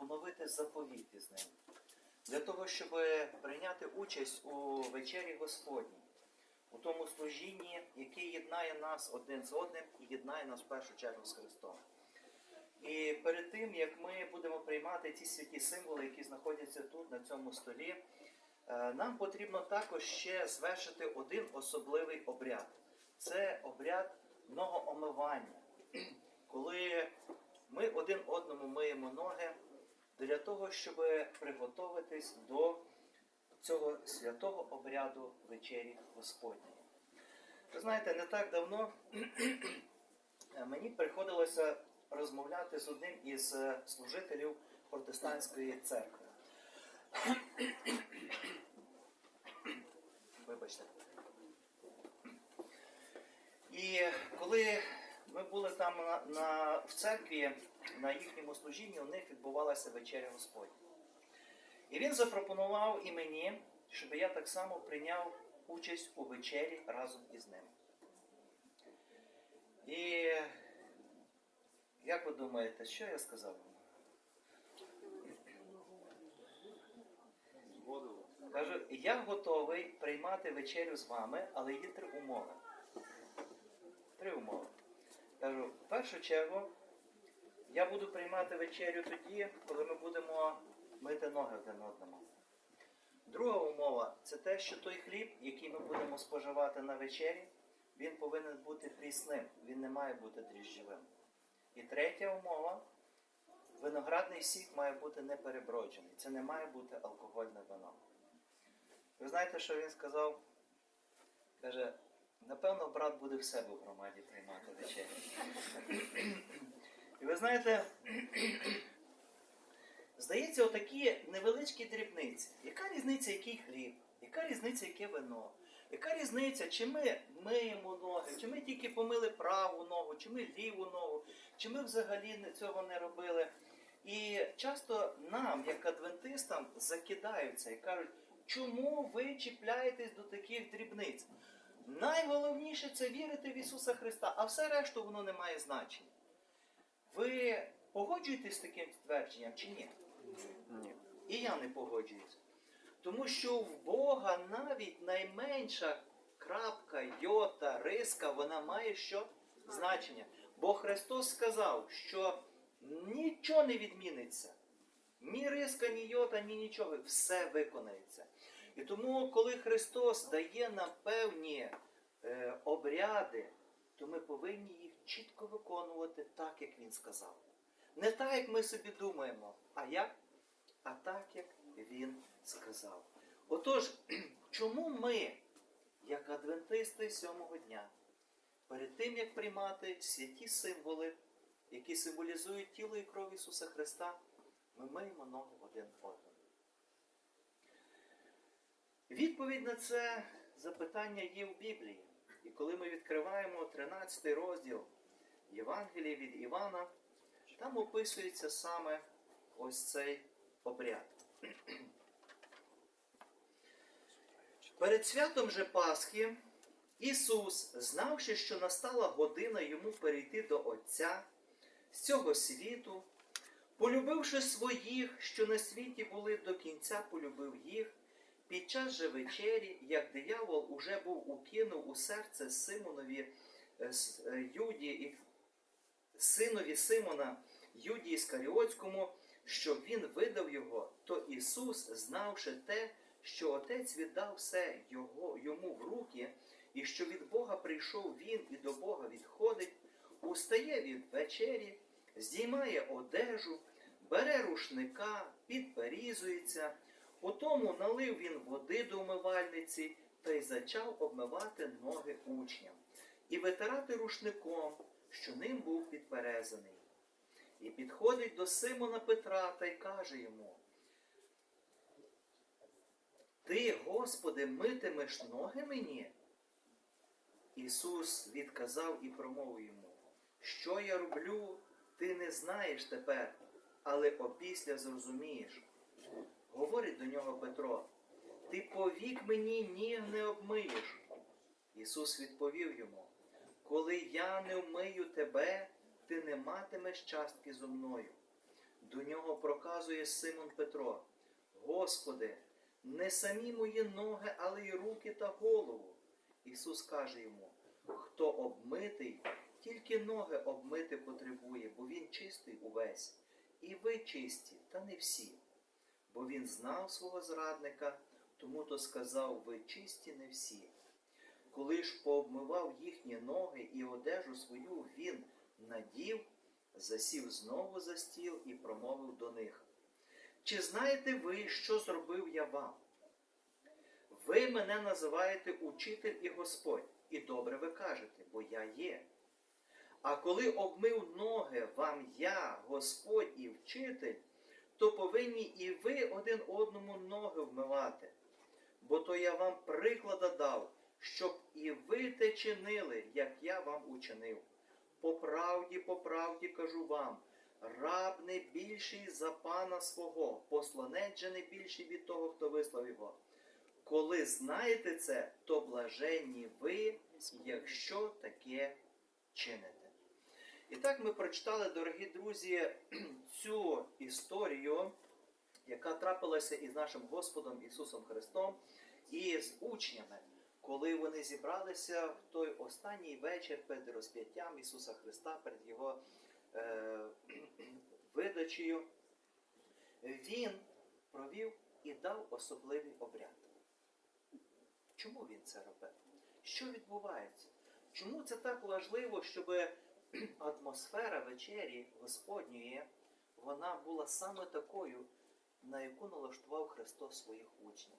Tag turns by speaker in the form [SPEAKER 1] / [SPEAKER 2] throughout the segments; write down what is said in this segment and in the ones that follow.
[SPEAKER 1] поновити заповіт із ним. Для того, щоб прийняти участь у вечері Господній, у тому служінні, яке єднає нас один з одним і єднає нас в першу чергу з Христом. І перед тим, як ми будемо приймати ті святі символи, які знаходяться тут, на цьому столі, е, нам потрібно також ще звершити один особливий обряд. Це обряд многоомивання, коли ми один одному миємо ноги для того, щоб приготуватись до цього святого обряду вечері Господньої. Ви знаєте, не так давно мені приходилося розмовляти з одним із е, служителів протестантської церкви. Вибачте. І коли ми були там на, на, в церкві, на їхньому служінні, у них відбувалася вечеря Господня. І він запропонував і мені, щоб я так само прийняв участь у вечері разом із ним. І як ви думаєте, що я сказав йому? Кажу, я готовий приймати вечерю з вами, але є три умови. Три умови. Кажу, в першу чергу, я буду приймати вечерю тоді, коли ми будемо мити ноги один одному. Друга умова це те, що той хліб, який ми будемо споживати на вечері, він повинен бути прісним, він не має бути дріжджовим. І третя умова виноградний сік має бути не переброджений. Це не має бути алкогольне вино. Ви знаєте, що він сказав? Каже, напевно, брат буде в себе в громаді приймати вечерю. І ви знаєте, здається, отакі невеличкі дрібниці. Яка різниця, який хліб, яка різниця, яке вино? Яка різниця, чи ми миємо ноги, чи ми тільки помили праву ногу, чи ми ліву ногу, чи ми взагалі цього не робили? І часто нам, як адвентистам, закидаються і кажуть, чому ви чіпляєтесь до таких дрібниць? Найголовніше це вірити в Ісуса Христа, а все решту воно не має значення. Ви погоджуєтесь з таким твердженням чи ні?
[SPEAKER 2] Ні.
[SPEAKER 1] І я не погоджуюсь. Тому що в Бога навіть найменша крапка, йота, риска, вона має що? Значення. Бо Христос сказав, що нічого не відміниться. Ні риска, ні йота, ні нічого. Все виконається. І тому, коли Христос дає нам певні е, обряди, то ми повинні їх чітко виконувати так, як Він сказав. Не так, як ми собі думаємо, а як? А так, як він сказав. Отож, чому ми, як адвентисти сьомого дня, перед тим, як приймати святі символи, які символізують тіло і кров Ісуса Христа, ми миємо ноги один одному? Відповідь на це запитання є в Біблії. І коли ми відкриваємо 13 розділ Євангелія від Івана, там описується саме ось цей обряд. Перед святом же Пасхи Ісус, знавши, що настала година йому перейти до Отця з цього світу, полюбивши своїх, що на світі були до кінця, полюбив їх, під час же вечері, як диявол уже був укинув у серце Симонові е, е, Юді, і синові Симона Юді Іскаріотському, щоб він видав його, то Ісус, знавши те, що Отець віддав все його, йому в руки, і що від Бога прийшов він і до Бога відходить, устає від вечері, здіймає одежу, бере рушника, підперізується, потому налив він води до умивальниці та й зачав обмивати ноги учням і витирати рушником, що ним був підперезаний. І підходить до Симона Петра та й каже йому: Ти, Господи, митимеш ноги мені? Ісус відказав і промовив йому, що я роблю, ти не знаєш тепер, але опісля зрозумієш. Говорить до нього Петро, ти повік мені ніг не обмиєш. Ісус відповів йому, коли я не вмию тебе, ти не матимеш частки зо мною. До нього проказує Симон Петро. Господи, не самі мої ноги, але й руки та голову. Ісус каже йому: хто обмитий, тільки ноги обмити потребує, бо він чистий увесь. І ви чисті, та не всі. Бо він знав свого зрадника, тому то сказав: ви чисті не всі. Коли ж пообмивав їхні ноги і одежу свою він надів, засів знову за стіл і промовив до них. Чи знаєте ви, що зробив я вам? Ви мене називаєте учитель і Господь, і добре ви кажете, бо я є. А коли обмив ноги вам я, Господь і вчитель, то повинні і ви один одному ноги вмивати. Бо то я вам приклада дав, щоб і ви те чинили, як я вам учинив. По правді, по правді кажу вам, раб не більший за пана свого, посланець же не більший від того, хто вислав його. Коли знаєте це, то блаженні ви, якщо таке чините. І так ми прочитали, дорогі друзі, цю історію, яка трапилася із нашим Господом Ісусом Христом і з учнями, коли вони зібралися в той останній вечір перед розп'яттям Ісуса Христа, перед Його е, видачею, Він провів і дав особливий обряд. Чому він це робив? Що відбувається? Чому це так важливо, щоб атмосфера вечері Господньої вона була саме такою, на яку налаштував Христос своїх учнів?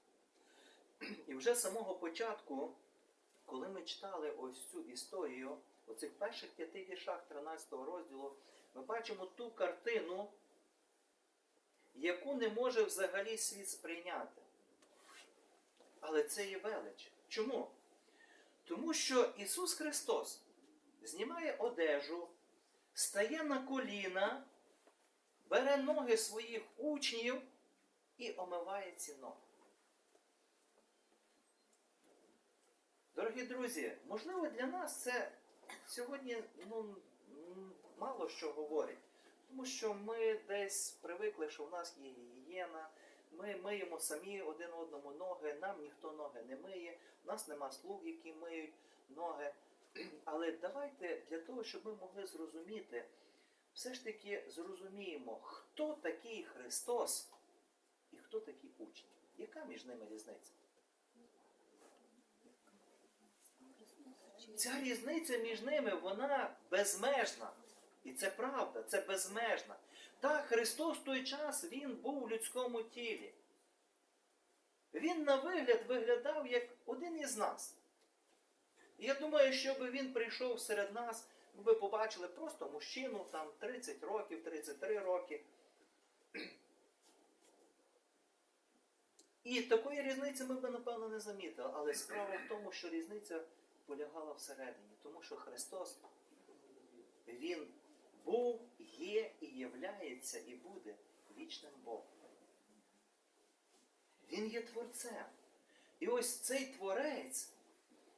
[SPEAKER 1] І вже з самого початку, коли ми читали ось цю історію, у цих перших п'яти віршах 13 розділу, ми бачимо ту картину, яку не може взагалі світ сприйняти. Але це є велич. Чому? Тому що Ісус Христос знімає одежу, стає на коліна, бере ноги своїх учнів і омиває ці ноги. Дорогі друзі, можливо, для нас це сьогодні ну, мало що говорить. Тому що ми десь привикли, що в нас є гігієна, ми миємо самі один одному ноги, нам ніхто ноги не миє, у нас нема слуг, які миють ноги. Але давайте для того, щоб ми могли зрозуміти, все ж таки зрозуміємо, хто такий Христос і хто такі учні. Яка між ними різниця? Ця різниця між ними, вона безмежна. І це правда, це безмежна. Так, Христос в той час Він був у людському тілі. Він на вигляд виглядав як один із нас. Я думаю, що би він прийшов серед нас, ми би побачили просто мужчину там 30 років, 33 роки. І такої різниці ми б, напевно, не замітили. Але справа в тому, що різниця полягала всередині. Тому що Христос, Він був, є і являється, і буде вічним Богом. Він є творцем. І ось цей творець,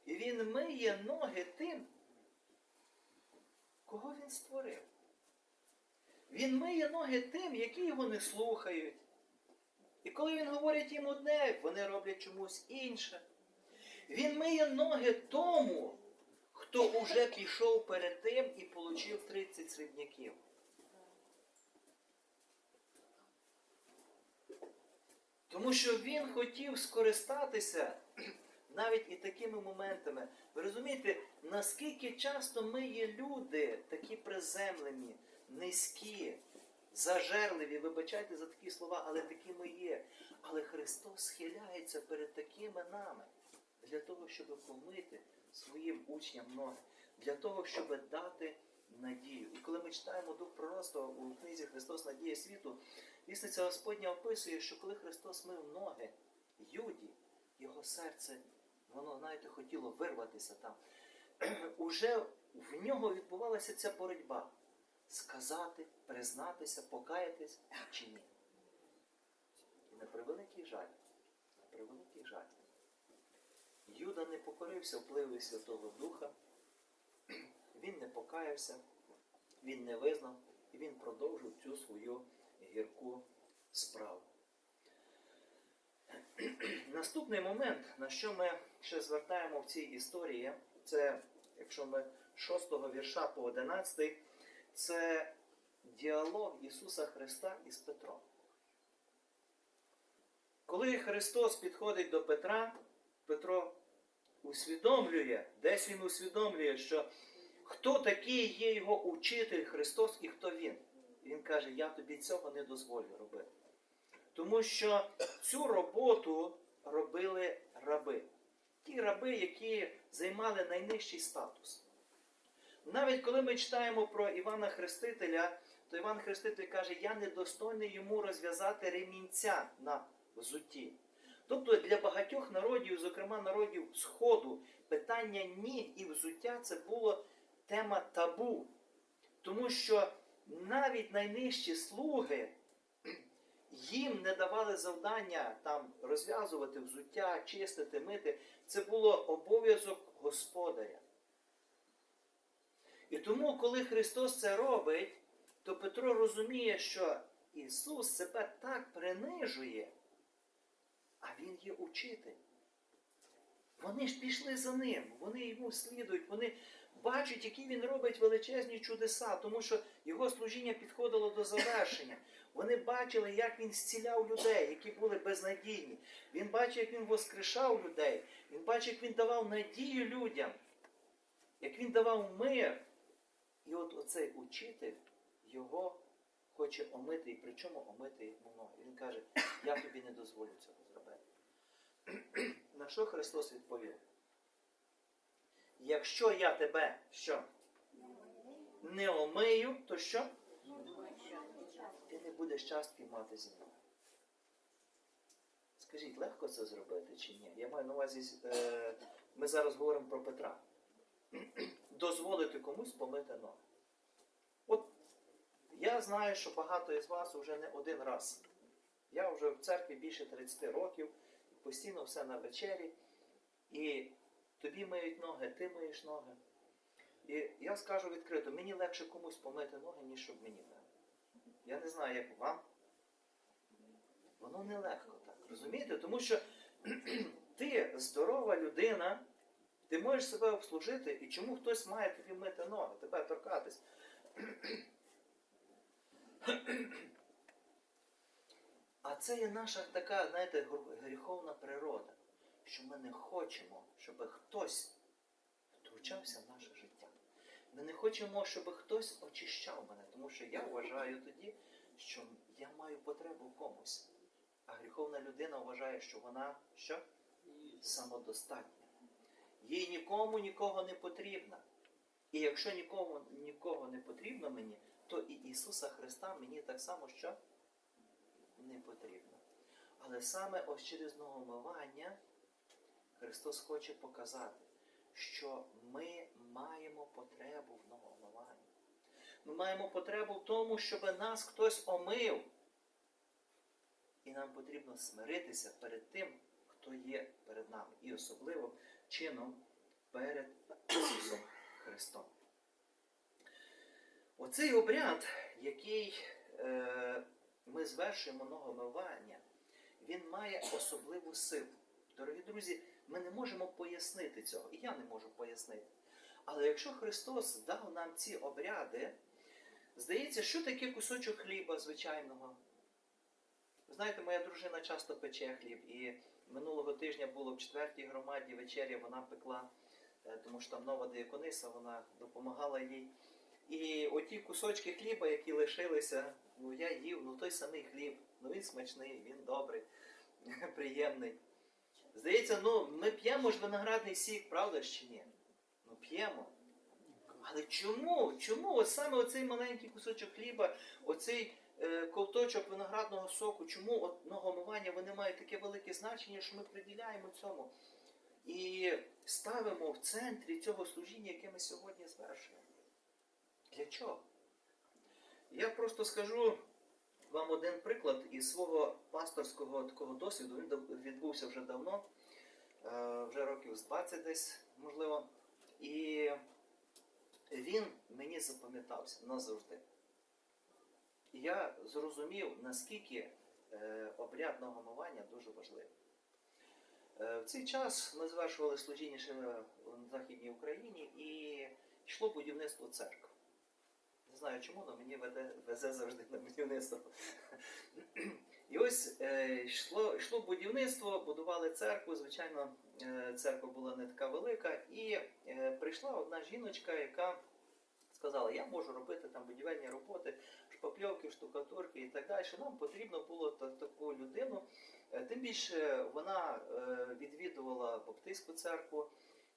[SPEAKER 1] він миє ноги тим, кого він створив. Він миє ноги тим, які його не слухають. І коли він говорить їм одне, вони роблять чомусь інше. Він миє ноги тому, хто уже пішов перед тим і отримав 30 срібняків. Тому що він хотів скористатися навіть і такими моментами. Ви розумієте, наскільки часто ми є люди, такі приземлені, низькі, зажерливі, вибачайте за такі слова, але такі ми є. Але Христос схиляється перед такими нами для того, щоб помити своїм учням ноги, для того, щоб дати надію. І коли ми читаємо дух пророцтва у книзі Христос Надія світу, вісниця Господня описує, що коли Христос мив ноги Юді, його серце, воно, знаєте, хотіло вирватися там. Уже в нього відбувалася ця боротьба. Сказати, признатися, покаятись чи ні. І на превеликий жаль, на превеликий жаль. Юда не покорився впливу Святого Духа, він не покаявся, він не визнав, і він продовжив цю свою гірку справу. Наступний момент, на що ми ще звертаємо в цій історії, це, якщо ми з 6 вірша по 11, це діалог Ісуса Христа із Петром. Коли Христос підходить до Петра, Петро усвідомлює, десь він усвідомлює, що хто такий є його учитель Христос і хто він. Він каже, я тобі цього не дозволю робити. Тому що цю роботу робили раби. Ті раби, які займали найнижчий статус. Навіть коли ми читаємо про Івана Хрестителя, то Іван Хреститель каже, я недостойний йому розв'язати ремінця на взутті. Тобто для багатьох народів, зокрема народів Сходу, питання ніг і взуття це було тема табу. Тому що навіть найнижчі слуги їм не давали завдання там розв'язувати взуття, чистити, мити. Це було обов'язок господаря. І тому, коли Христос це робить, то Петро розуміє, що Ісус себе так принижує, а Він є учитель. Вони ж пішли за ним, вони йому слідують, вони бачать, які він робить величезні чудеса, тому що його служіння підходило до завершення. Вони бачили, як він зціляв людей, які були безнадійні. Він бачив, як він воскрешав людей. Він бачив, як він давав надію людям, як він давав мир. І от оцей учитель його хоче омити, і причому омити ноги. Він каже, я тобі не дозволю цього зробити. На що Христос відповів? Якщо я тебе що? Не омию, то що? Будеш частки мати зі мною. Скажіть, легко це зробити чи ні? Я маю на увазі, е, ми зараз говоримо про Петра. Дозволити комусь помити ноги. От я знаю, що багато із вас вже не один раз. Я вже в церкві більше 30 років, постійно все на вечері. І тобі миють ноги, ти миєш ноги. І я скажу відкрито, мені легше комусь помити ноги, ніж щоб мені мили. Я не знаю, як вам. Воно нелегко так. Розумієте? Тому що ти здорова людина, ти можеш себе обслужити, і чому хтось має тобі мити ноги, тебе торкатись. А це є наша така, знаєте, гріховна природа, що ми не хочемо, щоб хтось втручався в наше життя. Ми не хочемо, щоб хтось очищав мене, тому що я вважаю тоді, що я маю потребу в комусь. А гріховна людина вважає, що вона що? Самодостатня. Їй нікому нікого не потрібна. І якщо нікому нікого не потрібно мені, то і Ісуса Христа мені так само що не потрібно. Але саме ось через новомивання Христос хоче показати, що ми маємо потребу в новомиванні. Ми маємо потребу в тому, щоб нас хтось омив. І нам потрібно смиритися перед тим, хто є перед нами. І особливо чином перед Ісусом Христом. Оцей обряд, який е, ми звершуємо новомивання, він має особливу силу. Дорогі друзі, ми не можемо пояснити цього, і я не можу пояснити. Але якщо Христос дав нам ці обряди, здається, що таке кусочок хліба звичайного? Ви знаєте, моя дружина часто пече хліб, і минулого тижня було в четвертій громаді вечеря, вона пекла, е, тому що там нова диякониса, вона допомагала їй. І оті кусочки хліба, які лишилися, ну я їв, ну той самий хліб, ну він смачний, він добрий, приємний. Здається, ну ми п'ємо ж виноградний сік, правда ж чи ні? П'ємо. Але чому? Чому от саме оцей маленький кусочок хліба, оцей е, ковточок виноградного соку, чому от ногомивання вони мають таке велике значення, що ми приділяємо цьому і ставимо в центрі цього служіння, яке ми сьогодні звершуємо? Для чого? Я просто скажу вам один приклад із свого пасторського такого досвіду. Він відбувся вже давно, е, вже років з 20 десь, можливо. І він мені запам'ятався назавжди. я зрозумів, наскільки е, обряд нагомування дуже важливий. Е, В цей час ми завершували служіння ще в Західній Україні і йшло будівництво церкви. Не знаю чому, але мені везе завжди на будівництво. І ось е, йшло, йшло будівництво, будували церкву. Звичайно, е, церква була не така велика. І е, прийшла одна жіночка, яка сказала, я можу робити там будівельні роботи, шпакльовки, штукатурки і так далі. Нам потрібно було таку людину. Тим більше вона відвідувала Баптистську церкву,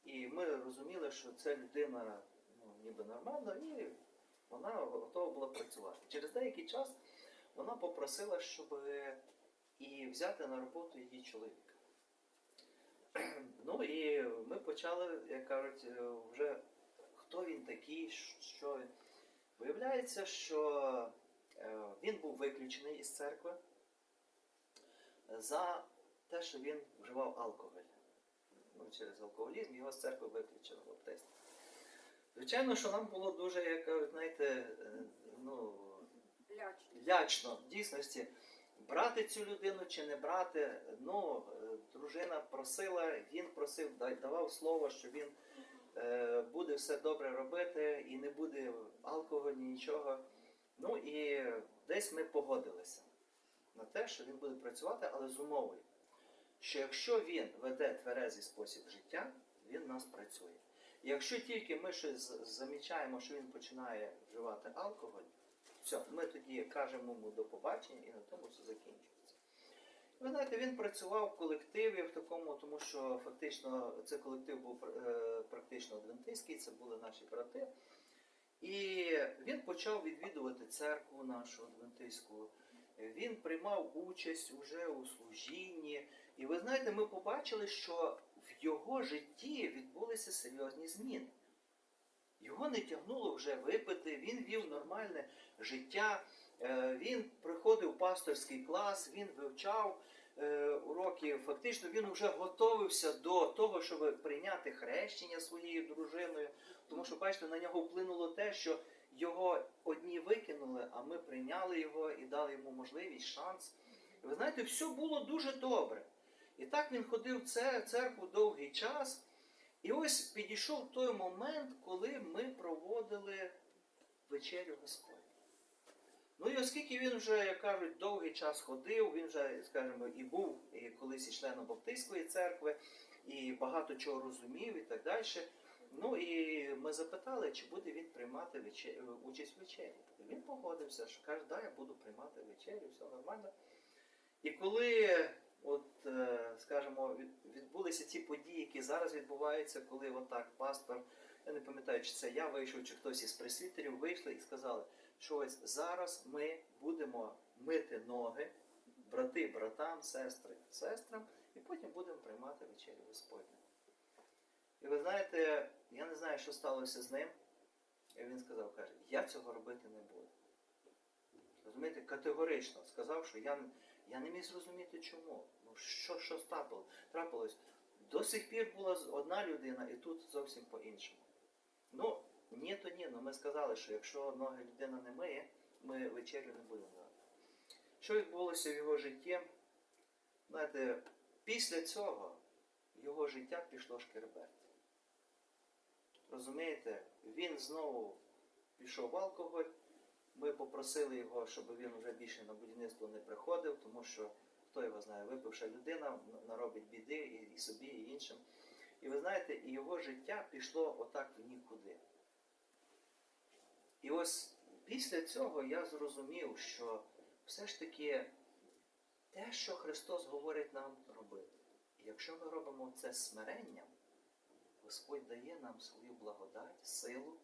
[SPEAKER 1] і ми розуміли, що ця людина ну, ніби нормальна, і вона готова була працювати. Через деякий час вона попросила, щоб і взяти на роботу її чоловіка. Ну і ми почали, як кажуть, е, вже хто він такий, що. Виявляється, що е, він був виключений із церкви за те, що він вживав алкоголь. Ну, через алкоголізм його з церкви виключили баптисти. Звичайно, що нам було дуже, як кажуть, знаєте, е, ну,
[SPEAKER 2] Лячно.
[SPEAKER 1] лячно в дійсності брати цю людину чи не брати. Ну, е, дружина просила, він просив, давав слово, що він е, буде все добре робити і не буде алкоголю, нічого. Ну і десь ми погодилися на те, що він буде працювати, але з умовою, що якщо він веде тверезий спосіб життя, він нас працює. Якщо тільки ми щось замічаємо, що він починає вживати алкоголь, все, ми тоді кажемо йому до побачення і на тому все закінчується. Ви знаєте, він працював в колективі в такому, тому що фактично цей колектив був е, практично адвентистський, це були наші брати. І він почав відвідувати церкву нашу адвентистську. Він приймав участь уже у служінні. І ви знаєте, ми побачили, що в його житті відбулися серйозні зміни. Його не тягнуло вже випити, він вів нормальне життя, Е, він приходив в пасторський клас, він вивчав е, уроки. Фактично він вже готовився до того, щоб прийняти хрещення своєю дружиною. Тому що, бачите, на нього вплинуло те, що його одні викинули, а ми прийняли його і дали йому можливість, шанс. Ви знаєте, все було дуже добре. І так він ходив в церкву довгий час. І ось підійшов той момент, коли ми проводили вечерю Господню. Ну і оскільки він вже, як кажуть, довгий час ходив, він вже, скажімо, і був і колись і членом Баптистської церкви, і багато чого розумів і так далі. Ну і ми запитали, чи буде він приймати вече- участь в вечері. Він погодився, що каже, да, я буду приймати вечерю, все нормально. І коли, от, е, скажімо, відбулися ті події, які зараз відбуваються, коли отак пастор, я не пам'ятаю, чи це я вийшов, чи хтось із пресвітерів вийшли і сказали, що ось зараз ми будемо мити ноги, брати братам, сестри сестрам, і потім будемо приймати вечерю Господню. І ви знаєте, я не знаю, що сталося з ним. І він сказав, каже, я цього робити не буду. Розумієте, категорично сказав, що я, я не міг зрозуміти чому. Ну, що, що трапилось? До сих пір була одна людина, і тут зовсім по-іншому. Ну, ні, то ні, ну ми сказали, що якщо ноги людина не миє, ми вечерю не будемо давати. Що відбулося в його житті? Знаєте, після цього його життя пішло шкереберть. Розумієте, він знову пішов в алкоголь. Ми попросили його, щоб він вже більше на будівництво не приходив, тому що хто його знає, випивша людина наробить біди і, собі, і іншим. І ви знаєте, і його життя пішло отак в нікуди. І ось після цього я зрозумів, що все ж таки те, що Христос говорить нам робити. Якщо ми робимо це смиренням, Господь дає нам свою благодать, силу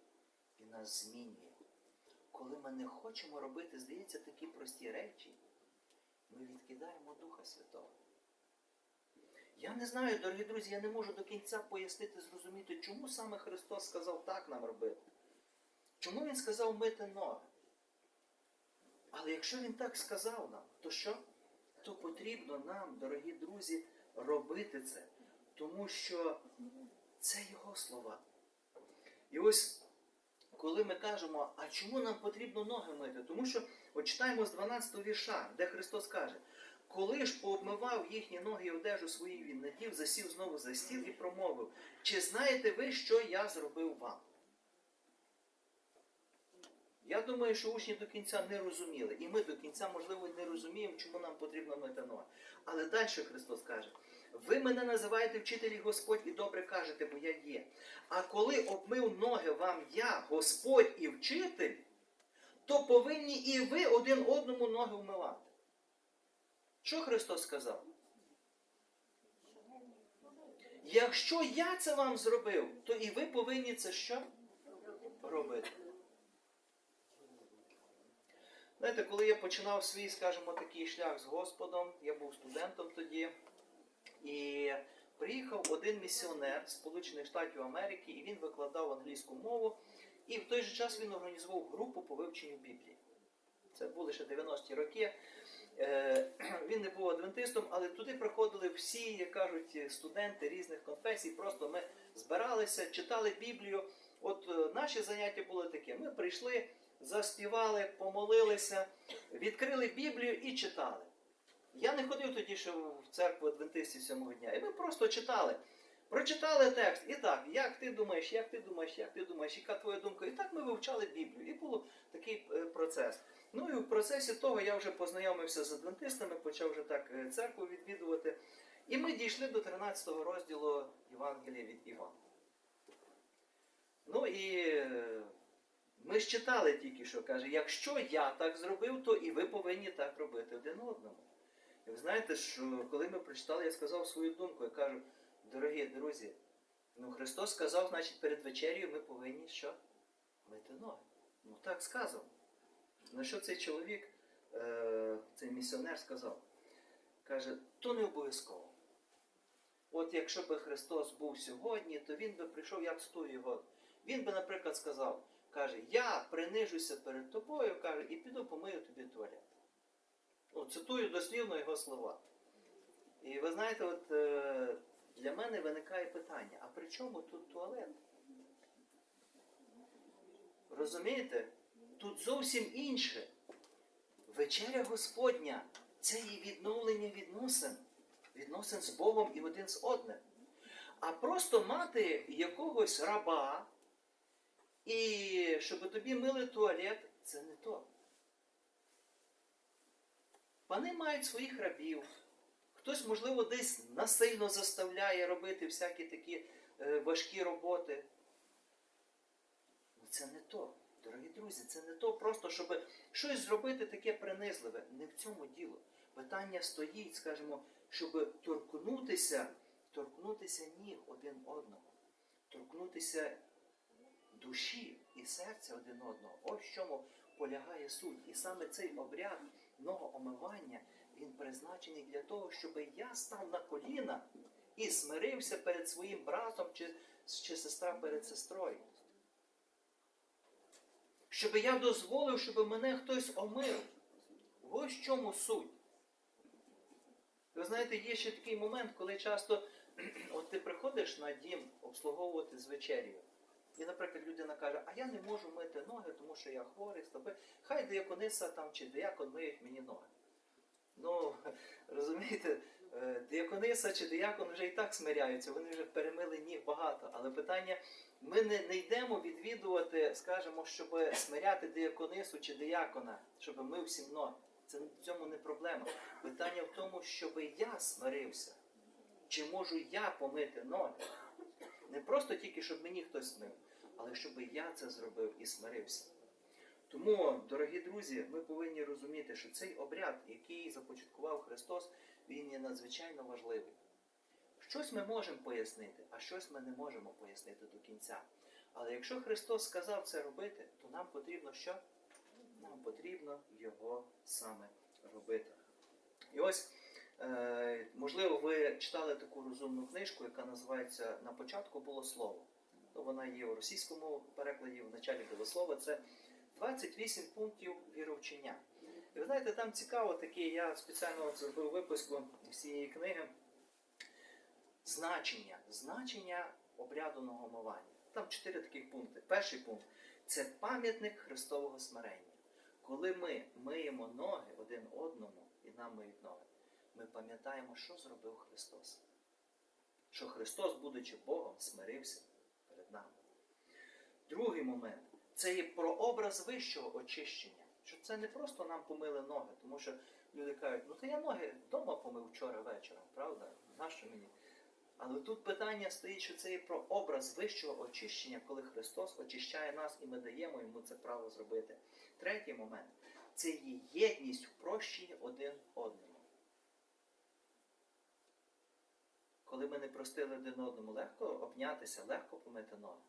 [SPEAKER 1] і нас змінює. Коли ми не хочемо робити, здається, такі прості речі, ми відкидаємо Духа Святого. Я не знаю, дорогі друзі, я не можу до кінця пояснити, зрозуміти, чому саме Христос сказав так нам робити. Чому Він сказав мити ноги? Але якщо Він так сказав нам, то що? То потрібно нам, дорогі друзі, робити це. Тому що це Його слова. І ось коли ми кажемо, а чому нам потрібно ноги мити? Тому що от читаємо з 12 вірша, де Христос каже, коли ж пообмивав їхні ноги і одежу свої, він надів, засів знову за стіл і промовив, чи знаєте ви, що я зробив вам? Я думаю, що учні до кінця не розуміли. І ми до кінця, можливо, не розуміємо, чому нам потрібно мити ноги. Але далі Христос каже: ви мене називаєте вчителі Господь і добре кажете, бо я є. А коли обмив ноги вам я, Господь і вчитель, то повинні і ви один одному ноги вмивати. Що Христос сказав? Якщо я це вам зробив, то і ви повинні це що? Робити. Знаєте, коли я починав свій, скажімо, такий шлях з Господом, я був студентом тоді, і приїхав один місіонер Сполучених Штатів Америки, і він викладав англійську мову, і в той же час він організував групу по вивченню Біблії. Це були ще 90-ті роки. Е, Він не був адвентистом, але туди приходили всі, як кажуть, студенти різних конфесій. Просто ми збиралися, читали Біблію. От е, наші заняття були такі. Ми прийшли, заспівали, помолилися, відкрили Біблію і читали. Я не ходив тоді ще в церкву адвентистів сьомого дня. І ми просто читали. Прочитали текст, і так, як ти думаєш, як ти думаєш, як ти думаєш, яка твоя думка? І так ми вивчали Біблію. І був такий е, процес. Ну і в процесі того я вже познайомився з адвентистами, почав вже так е, церкву відвідувати. І ми дійшли до 13 розділу Євангелія від Івана. Ну і е, ми ж читали тільки що, каже, якщо я так зробив, то і ви повинні так робити один одному. І ви знаєте, що коли ми прочитали, я сказав свою думку, я кажу, дорогі друзі, ну Христос сказав, значить, перед вечерю ми повинні що? Мити ноги. Ну так сказано. На що цей чоловік, е, цей місіонер сказав? Каже, то не обов'язково. От якщо би Христос був сьогодні, то він би прийшов, я цитую його. Він би, наприклад, сказав, каже, я принижуся перед тобою, каже, і піду помию тобі туалет. Цитую дослівно його слова. І ви знаєте, от е, для мене виникає питання, а при чому тут туалет? Розумієте? Тут зовсім інше. Вечеря Господня це і відновлення відносин, відносин з Богом і один з одним. А просто мати якогось раба, і щоб тобі мили туалет, це не то. Пани мають своїх рабів. Хтось, можливо, десь насильно заставляє робити всякі такі е, важкі роботи. Ну це не то. Дорогі друзі, це не то просто, щоб щось зробити таке принизливе. Не в цьому діло. Питання стоїть, скажімо, щоб торкнутися, торкнутися ніг один одного, торкнутися душі і серця один одного. Ось в чому полягає суть. І саме цей обряд многоомивання, він призначений для того, щоб я став на коліна і смирився перед своїм братом чи, чи сестра перед сестрою. Щоб я дозволив, щоб мене хтось омив. Ось в чому суть. Ви знаєте, є ще такий момент, коли часто от ти приходиш на дім обслуговувати з вечерю. І, наприклад, людина каже, а я не можу мити ноги, тому що я хворий, стопи. Хай диякониса там чи диякон миють мені ноги. Ну, розумієте, е, чи диякон вже і так смиряються, вони вже перемили ніг багато. Але питання, ми не, не йдемо відвідувати, скажімо, щоб смиряти дияконису чи диякона, щоб мив всім ноги. Це в цьому не проблема. Питання в тому, щоб я смирився. Чи можу я помити ноги? Не просто тільки, щоб мені хтось мив, але щоб я це зробив і смирився. Тому, дорогі друзі, ми повинні розуміти, що цей обряд, який започаткував Христос, він є надзвичайно важливий. Щось ми можемо пояснити, а щось ми не можемо пояснити до кінця. Але якщо Христос сказав це робити, то нам потрібно що? Нам потрібно його саме робити. І ось, е, можливо, ви читали таку розумну книжку, яка називається На початку було слово. Ну, вона є у російському перекладі, в началі було. Це 28 пунктів віровчення. І ви знаєте, там цікаво таке, я спеціально зробив випуску з цієї книги. Значення, значення обряду нагомування. Там чотири таких пункти. Перший пункт. Це пам'ятник Христового смирення. Коли ми миємо ноги один одному і нам миють ноги, ми пам'ятаємо, що зробив Христос. Що Христос, будучи Богом, смирився нами. Другий момент це є прообраз вищого очищення. Що це не просто нам помили ноги, тому що люди кажуть, ну то я ноги вдома помив вчора вечором, правда? Нащо мені? Але тут питання стоїть, що це є про образ вищого очищення, коли Христос очищає нас і ми даємо йому це право зробити. Третій момент це є єдність в прощенні один одному. Коли ми не простили один одному, легко обнятися, легко помити ноги.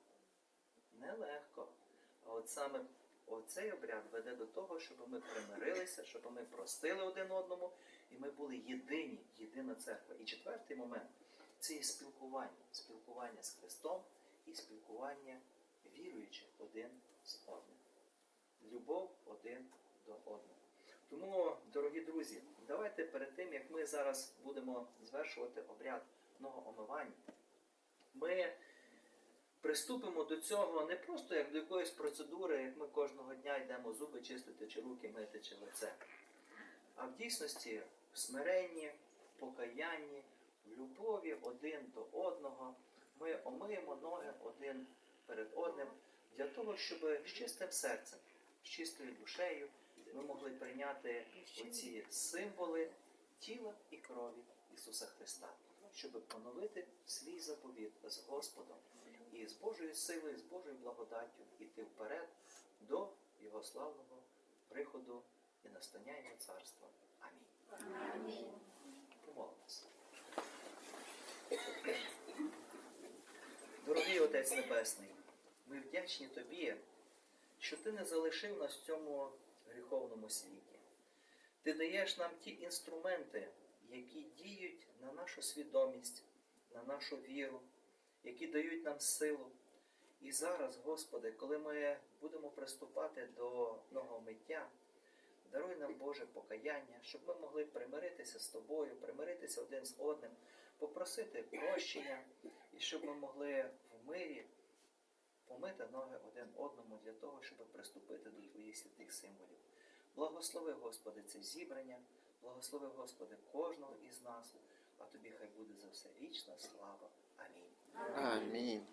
[SPEAKER 1] Нелегко. А от саме оцей обряд веде до того, щоб ми примирилися, щоб ми простили один одному, і ми були єдині, єдина церква. І четвертий момент це є спілкування. Спілкування з Христом і спілкування віруючих один з одним. Любов один до одного. Тому, дорогі друзі, давайте перед тим, як ми зараз будемо звершувати обряд многоомивання, ми приступимо до цього не просто як до якоїсь процедури, як ми кожного дня йдемо зуби чистити, чи руки мити, чи лице. А в дійсності в смиренні, в покаянні, в любові один до одного ми омиємо ноги один перед одним для того, щоб з чистим серцем, з чистою душею ми могли прийняти оці символи тіла і крові Ісуса Христа, щоб поновити свій заповіт з Господом і з Божою силою, з Божою благодаттю йти вперед до Його славного приходу і настання Його царства. Амінь. Помолимося. Дорогий Отець Небесний, ми вдячні Тобі, що Ти не залишив нас в цьому гріховному світі. Ти даєш нам ті інструменти, які діють на нашу свідомість, на нашу віру, які дають нам силу. І зараз, Господи, коли ми будемо приступати до многомиття, даруй нам Боже покаяння, щоб ми могли примиритися з Тобою, примиритися один з одним, попросити прощення, і щоб ми могли в мирі помити ноги один одному для того, щоб приступити до Твоїх святих символів. Благослови, Господи, це зібрання, благослови, Господи, кожного із нас, а Тобі хай буде за все вічна слава. Амінь.
[SPEAKER 2] Амінь.